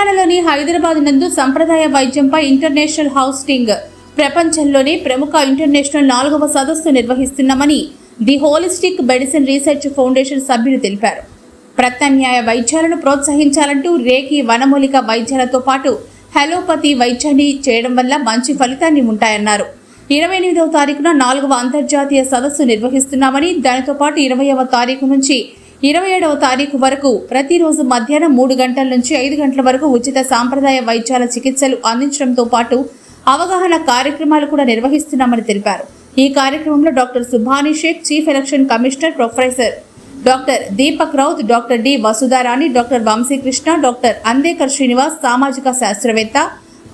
తెలంగాణలోని హైదరాబాద్ నందు సంప్రదాయ వైద్యంపై ఇంటర్నేషనల్ హౌస్టింగ్. ప్రపంచంలోనే ప్రముఖ ఇంటర్నేషనల్ నాలుగవ సదస్సు నిర్వహిస్తున్నామని the holistic medicine research foundation సభ్యులు తెలిపారు. ప్రత్యామ్నాయ వైద్యాలను ప్రోత్సహించాలంటూ రేకి వనమూలిక వైద్యాలతో పాటు హెలోపతి వైద్యాన్ని చేయడం వల్ల మంచి ఫలితాన్ని ఉంటాయన్నారు. ఇరవై ఎనిమిదవ తారీఖున నాలుగవ అంతర్జాతీయ సదస్సు నిర్వహిస్తున్నామని దానితో పాటు ఇరవైవ తారీఖు నుంచి ఇరవై ఏడవ తారీఖు వరకు ప్రతిరోజు మధ్యాహ్నం మూడు గంటల నుంచి ఐదు గంటల వరకు ఉచిత సాంప్రదాయ వైద్యాల చికిత్సలు అందించడంతో పాటు అవగాహన కార్యక్రమాలు కూడా నిర్వహిస్తున్నామని తెలిపారు. ఈ కార్యక్రమంలో doctor Subhani Sheikh chief election commissioner professor doctor Deepak Raut doctor D Vasudharani doctor Vamsikrishna doctor Andekar Srinivas సామాజిక శాస్త్రవేత్త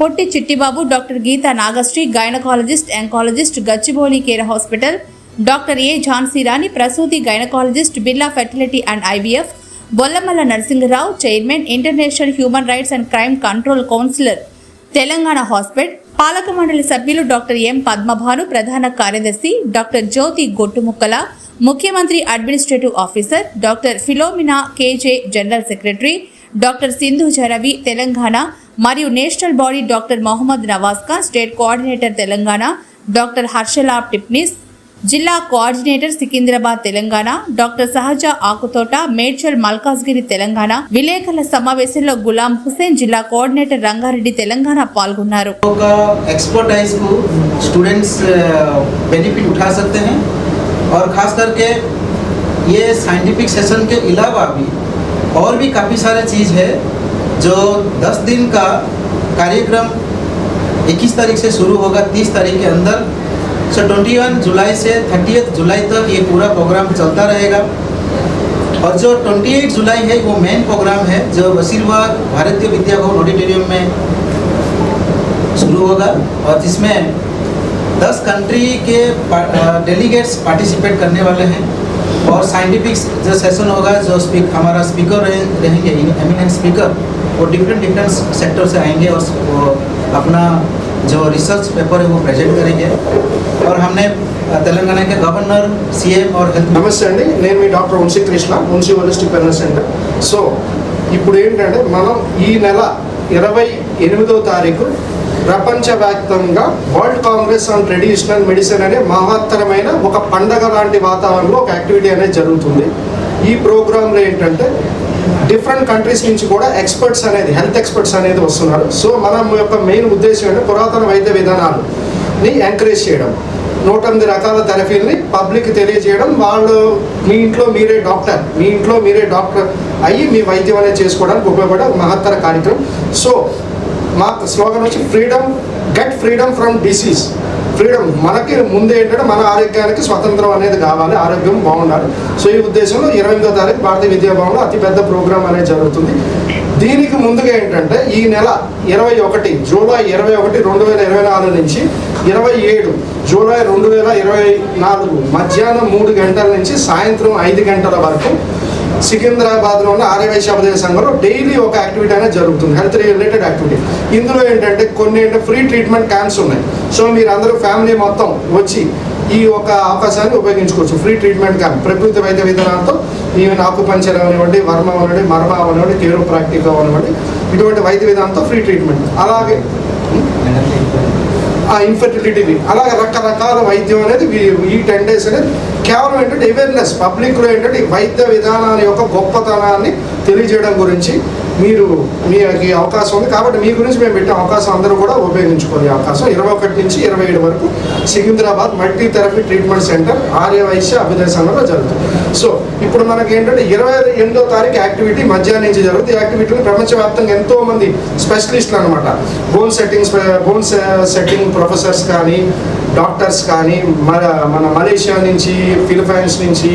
Potti Chittibabu doctor Geetha Nagasri gynaecologist oncologist Gachibowli care hospital doctor A Jhansi Rani ప్రసూతి gynaecologist Birla fertility and IVF Bollamalla Narasimharao chairman international human rights and crime control councillor Telangana hospital పాలక మండలి సభ్యులు doctor M పద్మభాను ప్రధాన కార్యదర్శి doctor Jyothi Gottumukkala ముఖ్యమంత్రి administrative officer doctor Philomena KJ general secretary doctor Sindhu Jaravi Telangana మరియు national body doctor Mohammed Nawaz Khan state coordinator Telangana doctor Harshala Tipnis జిల్లా coordinator Secunderabad Telangana doctor సహజ ఆకుతోట మేడ్చల్ మల్కాజ్గిరి తెలంగాణ విలేకరుల సమావేశంలో గులాం హుసేన్ జిల్లా కోఆర్డినేటర్ రంగారెడ్డి తెలంగాణ పాల్గొన్నారు का एक्सपर्टाइज को स्टूडेंट्स बेनिफिट उठा सकते हैं और ख़ास करके ये साइंटिफिक सेशन के अलावा भी और भी काफ़ी सारे चीज़ है जो 10 दिन का कार्यक्रम 21 तारीख से शुरू होगा 30 तारीख के अंदर सो 21 जुलाई से 30 जुलाई तक ये पूरा प्रोग्राम चलता रहेगा। और जो 28 जुलाई है वो मेन प्रोग्राम है जो वसीरबाग भारतीय विद्या भवन ऑडिटोरियम में शुरू होगा। और जिसमें 10 कंट्री के डेलीगेट्स पार्टिसिपेट करने वाले हैं। और साइंटिफिक जो सेशन होगा जो स्पीक हमारा स्पीकर रहे, रहेंगे एमिनेंट स्पीकर वो डिफरेंट डिफरेंट सेक्टर से आएँगे और अपना जो रिसर्च पेपर है वो प्रेजेंट करेंगे। और हमने अ, तेलंगाना के गवर्नर सीएम और हेल्थ నమస్తే అండి నేను మీ doctor Vamsi Krishna Vamsi holistic wellness centre so ఇప్పుడు ఏంటంటే మనం ఈ నెల ఇరవై ఎనిమిదో తారీఖు ప్రపంచవ్యాప్తంగా world congress on traditional medicine అనే మహత్తరమైన ఒక పండగ లాంటి వాతావరణంలో ఒక యాక్టివిటీ అనేది జరుగుతుంది ఈ ప్రోగ్రాంలో ఏంటంటే డిఫరెంట్ కంట్రీస్ నుంచి కూడా ఎక్స్పర్ట్స్ అనేది హెల్త్ ఎక్స్పర్ట్స్ అనేది వస్తున్నారు సో మనం యొక్క మెయిన్ ఉద్దేశం ఏంటంటే పురాతన వైద్య విధానాలని ఎంకరేజ్ చేయడం నూట ఎనిమిది రకాల థెరపీని పబ్లిక్ తెలియజేయడం. వాళ్ళు మీ ఇంట్లో మీరే డాక్టర్ మీ ఇంట్లో మీరే డాక్టర్ అయ్యి మీ వైద్యం అనేది చేసుకోవడానికి ఉపయోగపడే మహత్తర కార్యక్రమం. సో మా స్లోగన్ వచ్చి freedom get freedom from disease freedom మనకి ముందు ఏంటంటే మన ఆరోగ్యానికి స్వతంత్రం అనేది కావాలి ఆరోగ్యం బాగుండాలి. సో ఈ ఉద్దేశంలో ఇరవై ఎనిమిదో తారీఖు భారతీయ విద్యాభవన్లో అతిపెద్ద ప్రోగ్రామ్ అనేది జరుగుతుంది. దీనికి ముందుగా ఏంటంటే ఈ నెల ఇరవై ఒకటి జూలై ఇరవై ఒకటి రెండు వేల ఇరవై నాలుగు నుంచి ఇరవై ఏడు జూలై రెండు వేల ఇరవై నాలుగు మధ్యాహ్నం మూడు గంటల నుంచి సాయంత్రం ఐదు గంటల వరకు సికింద్రాబాద్లో ఉన్న ఆర్యవైశ్య ఉపదేశ సంఘంలో డైలీ ఒక యాక్టివిటీ అనేది జరుగుతుంది హెల్త్ రిలేటెడ్ యాక్టివిటీ. ఇందులో ఏంటంటే కొన్ని ఏంటంటే ఫ్రీ ట్రీట్మెంట్ క్యాంప్స్ ఉన్నాయి. సో మీరు అందరూ ఫ్యామిలీ మొత్తం వచ్చి ఈ ఒక అవకాశాన్ని ఉపయోగించుకోవచ్చు ఫ్రీ ట్రీట్మెంట్ క్యాంప్. ప్రకృతి వైద్య విధానాలతో ఈవెన్ ఆకుపంచర్ అవనివ్వండి వర్మ అవనివ్వండి మర్మ అవనివ్వండి కేరో ప్రాక్టిక్ అవనివ్వండి ఇటువంటి వైద్య విధానంతో ఫ్రీ ట్రీట్మెంట్. అలాగే ఆ ఇన్ఫర్టిలిటీని అలాగే రకరకాల వైద్యం అనేది ఈ టెన్ డేస్ అనేది కేవలం ఏంటంటే అవేర్నెస్ పబ్లిక్లో ఏంటంటే వైద్య విధానాల యొక్క గొప్పతనాన్ని తెలియజేయడం గురించి మీరు మీకు అవకాశం ఉంది. కాబట్టి మీ గురించి మేము పెట్టే అవకాశం అందరూ కూడా ఉపయోగించుకునే అవకాశం. ఇరవై ఒకటి నుంచి ఇరవై ఏడు వరకు Secunderabad multi therapy treatment centre Aryavaishya అభిదేశంలో జరుగుతుంది. సో ఇప్పుడు మనకి ఏంటంటే ఇరవై ఎనిమిదో తారీఖు యాక్టివిటీ మధ్యాహ్నం నుంచి జరుగుతుంది. ఈ యాక్టివిటీని ప్రపంచవ్యాప్తంగా ఎంతో మంది స్పెషలిస్టులు అనమాట bone settings bone setting professors కానీ డాక్టర్స్ కానీ మన మన మలేషియా నుంచి ఫిలిపైన్స్ నుంచి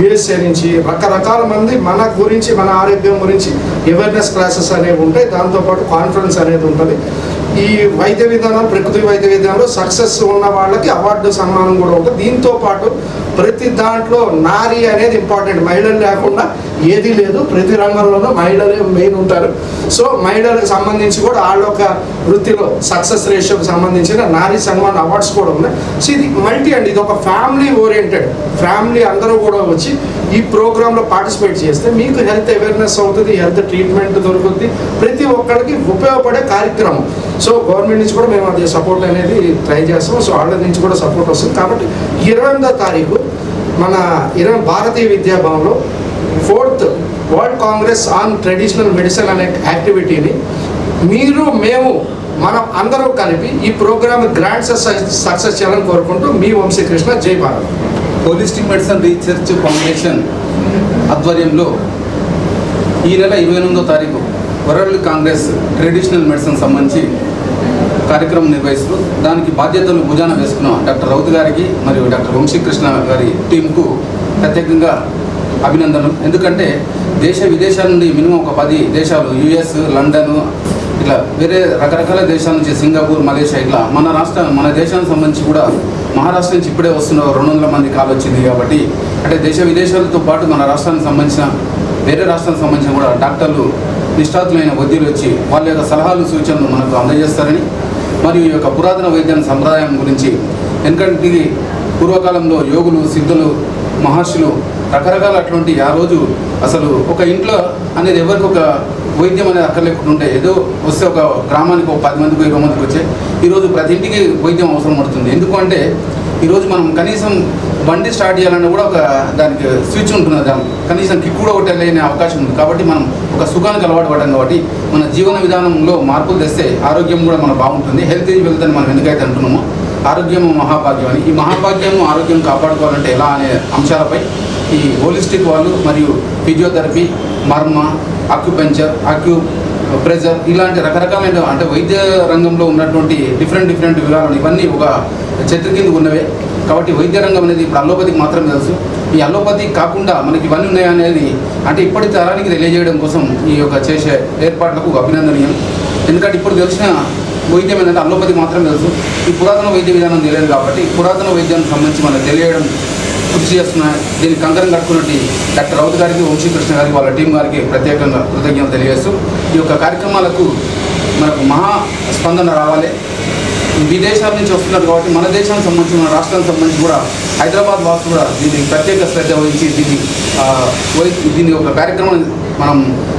యుఎస్ఏ నుంచి రకరకాల మంది మన గురించి మన ఆరోగ్యం గురించి ఎవరిని అవేర్నెస్ క్లాసెస్ అనేవి ఉంటాయి. దాంతోపాటు కాన్ఫరెన్స్ అనేది ఉంటుంది. ఈ వైద్య విధానం ప్రకృతి వైద్య విధానంలో సక్సెస్ ఉన్న వాళ్ళకి అవార్డు సన్మానం కూడా ఉంటుంది. దీంతో పాటు ప్రతి దాంట్లో నారీ అనేది ఇంపార్టెంట్ మహిళలు లేకుండా ఏది లేదు. ప్రతి రంగంలోనూ మహిళలే మెయిన్ ఉంటారు. సో మహిళలకు సంబంధించి కూడా వాళ్ళ యొక్క వృత్తిలో సక్సెస్ రేషియోకి సంబంధించిన నారీ సన్మాన్ అవార్డ్స్ కూడా ఉన్నాయి. సో ఇది మల్టీ అండి. ఇది ఒక ఫ్యామిలీ ఓరియంటెడ్ ఫ్యామిలీ అందరూ కూడా వచ్చి ఈ ప్రోగ్రాంలో పార్టిసిపేట్ చేస్తే మీకు హెల్త్ అవేర్నెస్ అవుతుంది హెల్త్ ట్రీట్మెంట్ దొరుకుతుంది. ప్రతి ఒక్కరికి ఉపయోగపడే కార్యక్రమం. సో గవర్నమెంట్ నుంచి కూడా మేము అది సపోర్ట్ అనేది ట్రై చేస్తాం సో వాళ్ళ నుంచి కూడా సపోర్ట్ వస్తుంది. కాబట్టి ఇరవై ఎనిమిదో తారీఖు మన ఇరవై భారతీయ విద్యాభవన్లో fourth world congress on traditional medicine అనే యాక్టివిటీని మీరు మేము మనం అందరూ కలిపి ఈ ప్రోగ్రామ్ గ్రాండ్ సక్సెస్ చేయాలని కోరుకుంటూ మీ వంశీకృష్ణ జై Bharat. Holistic medicine research foundation ఆధ్వర్యంలో ఈ నెల ఇరవై ఎనిమిదో తారీఖు వరల్డ్ కాంగ్రెస్ ట్రెడిషనల్ మెడిసిన్ సంబంధించి కార్యక్రమం నిర్వహిస్తూ దానికి బాధ్యతలు భుజాన వేసుకున్న. డాక్టర్ రౌత్ గారికి మరియు డాక్టర్ వంశీకృష్ణ గారి టీంకు ప్రత్యేకంగా అభినందనలు. ఎందుకంటే దేశ విదేశాల నుండి మినిమం ఒక పది దేశాలు యుఎస్ లండన్ ఇట్లా వేరే రకరకాల దేశాల నుంచి సింగపూర్ మలేషియా ఇట్లా మన రాష్ట్ర మన దేశానికి సంబంధించి కూడా మహారాష్ట్ర నుంచి ఇప్పుడే వస్తున్న రెండు వందల మంది కాల్ వచ్చింది కాబట్టి అంటే దేశ విదేశాలతో పాటు మన రాష్ట్రానికి సంబంధించిన వేరే రాష్ట్రానికి సంబంధించిన కూడా డాక్టర్లు నిష్ఠాతులైన వైద్యులు వచ్చి వాళ్ళ యొక్క సలహాలు సూచనలు మనకు అందజేస్తారని మరియు ఈ యొక్క పురాతన వైద్యం సంప్రదాయం గురించి. ఎందుకంటే పూర్వకాలంలో యోగులు సిద్ధులు మహర్షులు రకరకాల అటువంటి ఆ రోజు అసలు ఒక ఇంట్లో అనేది ఎవరికి ఒక వైద్యం అనేది అక్కర్లేకుండా ఉంటే ఏదో వస్తే ఒక గ్రామానికి ఒక పది మందికి ఇరవై మందికి వచ్చే ఈరోజు ప్రతి ఇంటికి వైద్యం అవసరం పడుతుంది. ఎందుకంటే ఈరోజు మనం కనీసం బండి స్టార్ట్ చేయాలన్నా కూడా ఒక దానికి స్విచ్ ఉంటుంది. దాని కనీసం కిక్ కూడా ఒకటి లేని అవకాశం ఉంది. కాబట్టి మనం ఒక సుఖానికి అలవాటు పడడం కాబట్టి మన జీవన విధానంలో మార్పులు తెస్తే ఆరోగ్యం కూడా మన బాగుంటుంది. హెల్త్ ఈజ్ వెల్త్ అని మనం ఎందుకైతే అంటున్నామో ఆరోగ్యము మహాభాగ్యం అని. ఈ మహాభాగ్యము ఆరోగ్యం కాపాడుకోవాలంటే ఎలా అనే అంశాలపై ఈ హోలిస్టిక్ వాళ్ళు మరియు ఫిజియోథెరపీ మర్మ అక్యుపెంచర్ అక్యూ ప్రెజర్ ఇలాంటి రకరకాలైన అంటే వైద్య రంగంలో ఉన్నటువంటి డిఫరెంట్ డిఫరెంట్ విధానాలు ఇవన్నీ ఒక చెట్టు కింద ఉన్నవే. కాబట్టి వైద్య రంగం అనేది ఇప్పుడు అల్లోపతికి మాత్రమే తెలుసు. ఈ అల్లోపతి కాకుండా మనకి ఇవన్నీ ఉన్నాయనేది అంటే ఇప్పటి తరానికి తెలియజేయడం కోసం ఈ యొక్క చేసే ఏర్పాట్లకు అభినందనీయం. ఎందుకంటే ఇప్పుడు తెలిసిన వైద్యం ఏంటంటే అల్లోపతి మాత్రమే తెలుసు. ఈ పురాతన వైద్య విధానం తెలియదు కాబట్టి పురాతన వైద్యానికి సంబంధించి మనకు తెలియడం కృషి చేస్తున్న దీనికి కంకరం కట్టుకున్నట్టు డాక్టర్ రౌత్ గారికి వంశీకృష్ణ గారికి వాళ్ళ టీం గారికి ప్రత్యేకంగా కృతజ్ఞతలు తెలియజేస్తూ ఈ యొక్క కార్యక్రమాలకు మనకు మహా స్పందన రావాలి. విదేశాల నుంచి వస్తున్నారు కాబట్టి మన దేశానికి సంబంధించి మన రాష్ట్రానికి సంబంధించి కూడా హైదరాబాద్ వాసులు కూడా దీనికి ప్రత్యేక శ్రద్ధ వహించి దీన్ని దీని వహి- దీన్ని ఒక కార్యక్రమం మనం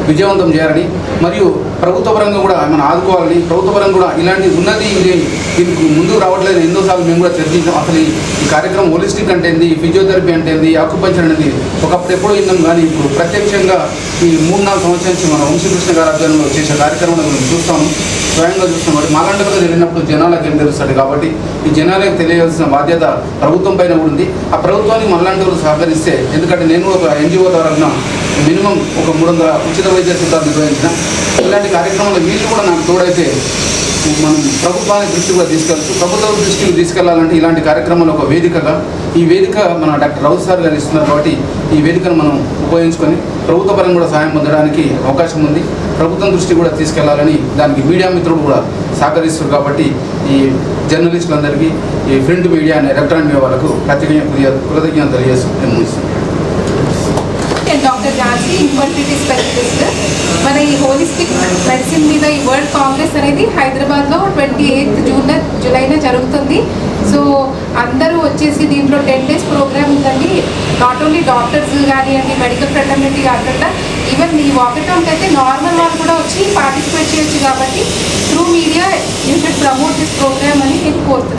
విజయవంతం చేయాలని మరియు ప్రభుత్వ పరంగా కూడా మనం ఆదుకోవాలని ప్రభుత్వ పరంగా కూడా ఇలాంటి ఉన్నది ఇది దీనికి ముందుకు రావట్లేదు ఎన్నోసార్లు మేము కూడా చర్చించాం. అసలు ఈ కార్యక్రమం హోలిస్టిక్ అంటే ఏంది ఫిజియోథెరపీ అంటే ఏంది ఆకుపంచర్ అనేది ఒకప్పుడు ఎప్పుడో విన్నాం కానీ ఇప్పుడు ప్రత్యక్షంగా ఈ మూడు నాలుగు సంవత్సరాల నుంచి మన వంశీకృష్ణ గారి అధ్యయనంలో చేసే కార్యక్రమాన్ని మనం చూస్తాము. స్వయంగా చూస్తాం. కాబట్టి మాలాంటి వెళ్ళినప్పుడు జనాలకు ఏం తెలుస్తుంది కాబట్టి ఈ జనాలకు తెలియవలసిన బాధ్యత ప్రభుత్వం పైన కూడా ఉంది. ఆ ప్రభుత్వానికి మనలాంటి సహకరిస్తే ఎందుకంటే నేను ఒక ఎన్జిఓ ద్వారా మినిమం ఒక మూడు వందల ఉచిత వైద్య శిబిరాలు నిర్వహించిన ఇలాంటి కార్యక్రమంలో వీళ్ళు కూడా నాకు తోడైతే మనం ప్రభుత్వానికి దృష్టి కూడా తీసుకెళ్ళచ్చు ప్రభుత్వ దృష్టికి తీసుకెళ్ళాలంటే ఇలాంటి కార్యక్రమాలు ఒక వేదికగా ఈ వేదిక మన డాక్టర్ రౌత్ సార్ గారు ఇస్తున్నారు కాబట్టి ఈ వేదికను మనం ఉపయోగించుకొని ప్రభుత్వ పరంగా కూడా సహాయం పొందడానికి అవకాశం ఉంది. ప్రభుత్వం దృష్టి కూడా తీసుకెళ్ళాలని దానికి మీడియా మిత్రులు కూడా సహకరిస్తారు కాబట్టి ఈ జర్నలిస్టులందరికీ ఈ ప్రింట్ మీడియా అనే ఎలక్ట్రానిక్ మీడియా వాళ్ళకు ప్రత్యేకంగా కృతజ్ఞత తెలియజేస్తూ నేను డాక్టర్ ఝాన్సీ ఇన్ఫర్టిలిటీ స్పెషలిస్ట్ మన ఈ హోలిస్టిక్ మెడిసిన్ మీద ఈ వరల్డ్ కాంగ్రెస్ అనేది హైదరాబాద్లో ట్వంటీ ఎయిత్ జూన్ జూలైన జరుగుతుంది. సో అందరూ వచ్చేసి దీంట్లో టెన్ డేస్ ప్రోగ్రామ్ ఉందండి. నాట్ ఓన్లీ డాక్టర్స్ కానివ్వండి మెడికల్ ఫ్రెటర్నిటీ కాకుండా ఈవెన్ ఈ వాకటౌన్కి అయితే నార్మల్ వాళ్ళు కూడా వచ్చి పార్టిసిపేట్ చేయొచ్చు కాబట్టి through media you should promote this programme అని నేను కోరుతున్నాను.